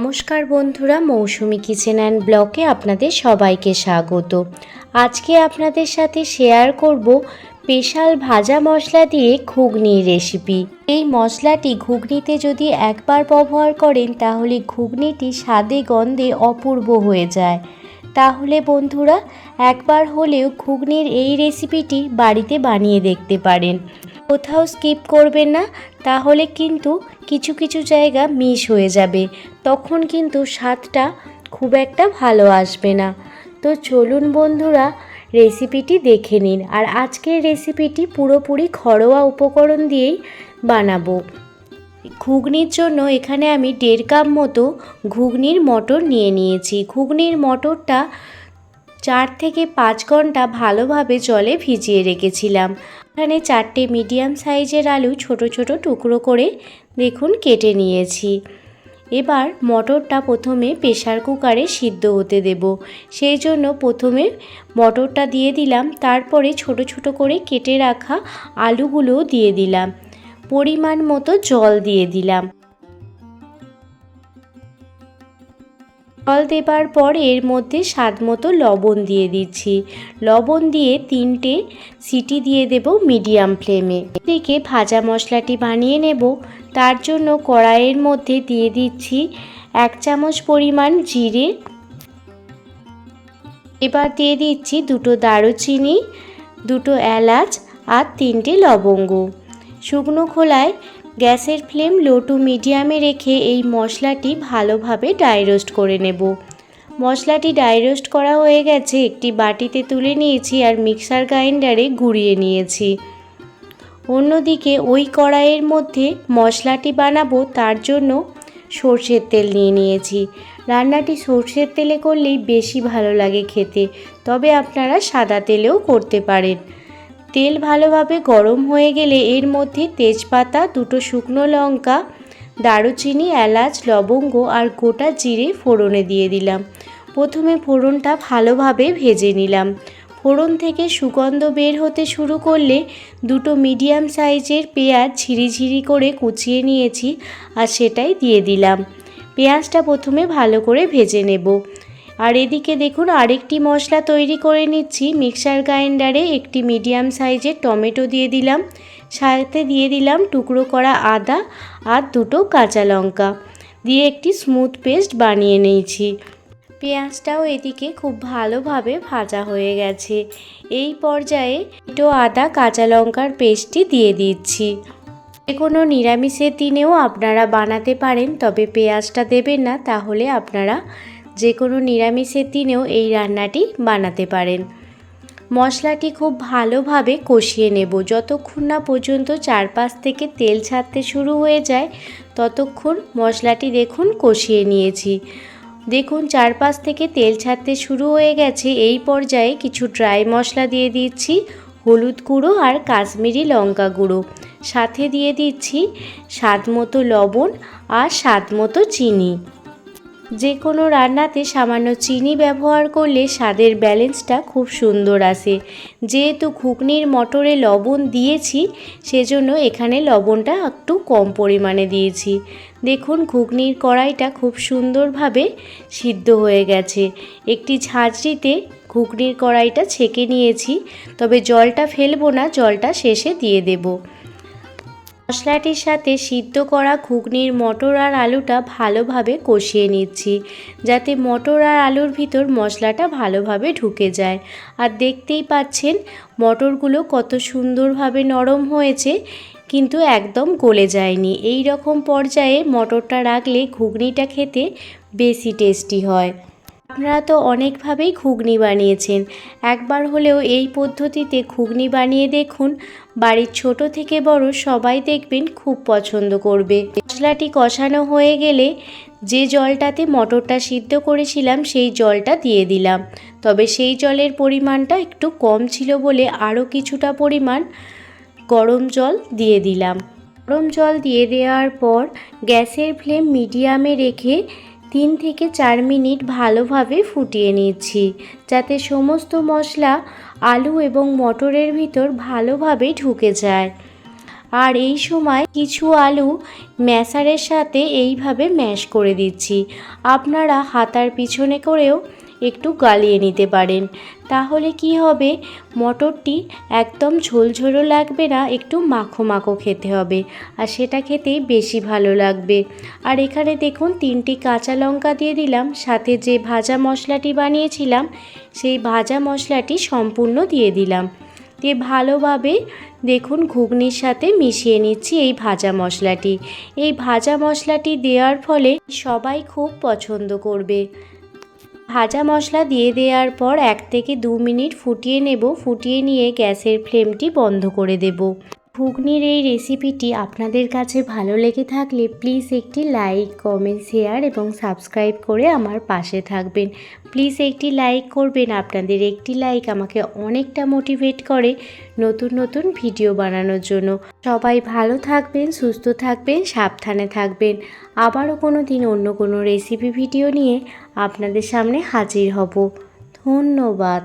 নমস্কার বন্ধুরা, মৌসুমি kitchen and ব্লকে আপনাদের সবাইকে স্বাগত। আজকে আপনাদের সাথে শেয়ার করব স্পেশাল ভাজা মশলা দিয়ে ঘুগনির রেসিপি। এই মশলাটি ঘুগনিতে যদি একবার ব্যবহার করেন, তাহলে ঘুগনিটি স্বাদে গন্ধে অপূর্ব হয়ে যায়। তাহলে বন্ধুরা, একবার হলেও ঘুগনির এই রেসিপিটি বাড়িতে বানিয়ে দেখতে পারেন। কোথাও স্কিপ করবেন না, তাহলে কিন্তু কিছু কিছু জায়গা মিস হয়ে যাবে। তখন কিন্তু স্বাদটা খুব একটা ভালো আসবে না। তো চলুন বন্ধুরা, রেসিপিটি দেখে নিন। আর আজকের রেসিপিটি পুরোপুরি ঘরোয়া উপকরণ দিয়েই বানাবো। ঘুগনির জন্য এখানে আমি দেড় কাপ মতো ঘুগনির মটর নিয়ে নিয়েছি। ঘুগনির মটরটা চার থেকে পাঁচ ঘণ্টা ভালোভাবে জলে ভিজিয়ে রেখেছিলাম। এখানে চারটে মিডিয়াম সাইজের আলু ছোট ছোট টুকরো করে দেখুন কেটে নিয়েছি। এবার মটরটা প্রথমে প্রেশার কুকারে সিদ্ধ হতে দেব। সেই জন্য প্রথমে মটরটা দিয়ে দিলাম। তারপরে ছোট ছোট করে কেটে রাখা আলুগুলোও দিয়ে দিলাম। পরিমাণ মতো জল দিয়ে দিলাম। জল দেবার পর এর মধ্যে স্বাদ মতো লবণ দিয়ে দিচ্ছি। লবণ দিয়ে তিনটে সিটি দিয়ে দেব মিডিয়াম ফ্লেমে। এদিকে ভাজা মশলাটি বানিয়ে নেব। তার জন্য কড়াইয়ের মধ্যে দিয়ে দিচ্ছি এক চামচ পরিমাণ জিরে। এবার দিয়ে দিচ্ছি দুটো দারুচিনি, দুটো এলাচ আর তিনটে লবঙ্গ। শুকনো খোলায় গ্যাসের ফ্লেম লো টু মিডিয়ামে রেখে এই মশলাটি ভালোভাবে ড্রাই রোস্ট করে নেব। মশলাটি ড্রাই রোস্ট করা হয়ে গেছে, একটি বাটিতে তুলে নিয়েছি আর মিক্সার গ্রাইন্ডারে গুঁড়িয়ে নিয়েছি। অন্যদিকে ওই কড়াইয়ের মধ্যে মশলাটি বানাবো, তার জন্য সর্ষের তেল নিয়ে নিয়েছি। রান্নাটি সর্ষের তেলে করলেই বেশি ভালো লাগে খেতে, তবে আপনারা সাদা তেলেও করতে পারেন। তেল ভালোভাবে গরম হয়ে গেলে এর মধ্যে তেজপাতা, দুটো শুকনো লঙ্কা, দারুচিনি, এলাচ, লবঙ্গ আর গোটা জিরে ফোড়নে দিয়ে দিলাম। প্রথমে ফোড়নটা ভালোভাবে ভেজে নিলাম। ফোড়ন থেকে সুগন্ধ বের হতে শুরু করলে দুটো মিডিয়াম সাইজের পেঁয়াজ ঝিরিঝিরি করে কুচিয়ে নিয়েছি আর সেটাই দিয়ে দিলাম। পেঁয়াজটা প্রথমে ভালো করে ভেজে নেব। আর এদিকে দেখুন, আরেকটি মশলা তৈরি করে নিচ্ছি। মিক্সার গ্রাইন্ডারে একটি মিডিয়াম সাইজের টমেটো দিয়ে দিলাম। সাথে দিয়ে দিলাম টুকরো করা আদা আর দুটো কাঁচা লঙ্কা। দিয়ে একটি স্মুথ পেস্ট বানিয়ে নিয়েছি। পেঁয়াজটাও এদিকে খুব ভালোভাবে ভাজা হয়ে গেছে। এই পর্যায়ে একটু আদা, কাঁচা লঙ্কার পেস্টটি দিয়ে দিচ্ছি। যে কোনো নিরামিষের দিনেও আপনারা বানাতে পারেন, তবে পেঁয়াজটা দেবেন না, তাহলে আপনারা যে কোনো নিরামিষের দিনেও এই রান্নাটি বানাতে পারেন। মশলাটি খুব ভালোভাবে কষিয়ে নেব। যতক্ষণ না পর্যন্ত চারপাশ থেকে তেল ছাড়তে শুরু হয়ে যায়, ততক্ষণ মশলাটি দেখুন কষিয়ে নিয়েছি। দেখুন, চারপাশ থেকে তেল ছাড়তে শুরু হয়ে গেছে। এই পর্যায়ে কিছু ড্রাই মশলা দিয়ে দিচ্ছি, হলুদ গুঁড়ো আর কাশ্মীরি লঙ্কা গুঁড়ো। সাথে দিয়ে দিচ্ছি স্বাদ মতো লবণ আর স্বাদ মতো চিনি। যে কোনো রান্নাতে সামান্য চিনি ব্যবহার করলে স্বাদের ব্যালেন্সটা খুব সুন্দর আসে। যেহেতু ঘুগনির মটরে লবণ দিয়েছি, সেজন্য এখানে লবণটা একটু কম পরিমাণে দিয়েছি। দেখুন, ঘুগনির কড়াইটা খুব সুন্দরভাবে সিদ্ধ হয়ে গেছে। একটি ঝাঁঝরিতে ঘুগনির কড়াইটা ছেঁকে নিয়েছি, তবে জলটা ফেলব না, জলটা শেষে দিয়ে দেবো। মশলাটির সাথে সিদ্ধ করা ঘুগনির মটর আর আলুটা ভালোভাবে কষিয়ে নিচ্ছি, যাতে মটর আর আলুর ভিতর মশলাটা ভালোভাবে ঢুকে যায়। আর দেখতেই পাচ্ছেন, মটরগুলো কত সুন্দরভাবে নরম হয়েছে, কিন্তু একদম গলে যায়নি। এই রকম পর্যায়ে মটরটা রাখলে ঘুগনিটা খেতে বেশি টেস্টি হয়। আপনারা তো অনেকভাবেই ঘুগনি বানিয়েছেন। একবার হলেও এই পদ্ধতিতে ঘুগনি বানিয়ে দেখুন, বাড়ির ছোট থেকে বড় সবাই দেখবেন খুব পছন্দ করবে। মশলাটি কষানো হয়ে গেলে যে জলটাতে মটরটা সিদ্ধ করেছিলাম, সেই জলটা দিয়ে দিলাম। তবে সেই জলের পরিমাণটা একটু কম ছিল বলে আরও কিছুটা পরিমাণ গরম জল দিয়ে দিলাম। গরম জল দিয়ে দেওয়ার পর গ্যাসের ফ্লেম মিডিয়ামে রেখে তিন থেকে চার মিনিট ভালোভাবে ফুটিয়ে নিচ্ছি, যাতে সমস্ত মশলা, আলু এবং মটরের ভিতর ভালোভাবে ঢুকে যায়। আর এই সময় কিছু আলু ম্যাশারের সাথে এইভাবে ম্যাশ করে দিচ্ছি। আপনারা হাতার পিছনে করেও একটু গালিয়ে নিতে পারেন। তাহলে কি হবে? মটরটি একদম ঝোলঝোলও লাগবে না, একটু মাখো মাখো খেতে হবে। আর সেটা খেতেই বেশি ভালো লাগবে। আর এখানে দেখুন, তিনটি কাঁচা লঙ্কা দিয়ে দিলাম, সাথে যে ভাজা মশলাটি বানিয়েছিলাম, সেই ভাজা মশলাটি সম্পূর্ণ দিয়ে দিলাম। দিয়ে ভালোভাবে দেখুন, ঘুগনির সাথে মিশিয়ে নিচ্ছি এই ভাজা মশলাটি। এই ভাজা মশলাটি দেওয়ার ফলে সবাই খুব পছন্দ করবে। ভাজা মশলা দিয়ে দেওয়ার পর এক থেকে দু মিনিট ফুটিয়ে নেব। ফুটিয়ে নিয়ে গ্যাসের ফ্লেমটি বন্ধ করে দেব। ঘুগনির এই রেসিপিটি আপনাদের কাছে ভালো লেগে থাকলে প্লিজ একটি লাইক কমেন্ট শেয়ার এবং সাবস্ক্রাইব করে আমার পাশে থাকবেন। প্লিজ একটি লাইক করবেন, আপনাদের একটি লাইক আমাকে অনেকটা মোটিভেট করে নতুন নতুন ভিডিও বানানোর জন্য। সবাই ভালো থাকবেন, সুস্থ থাকবেন, সাবধানে থাকবেন। আবারও কোনো দিন অন্য কোনো রেসিপি ভিডিও নিয়ে আপনাদের সামনে হাজির হব। ধন্যবাদ।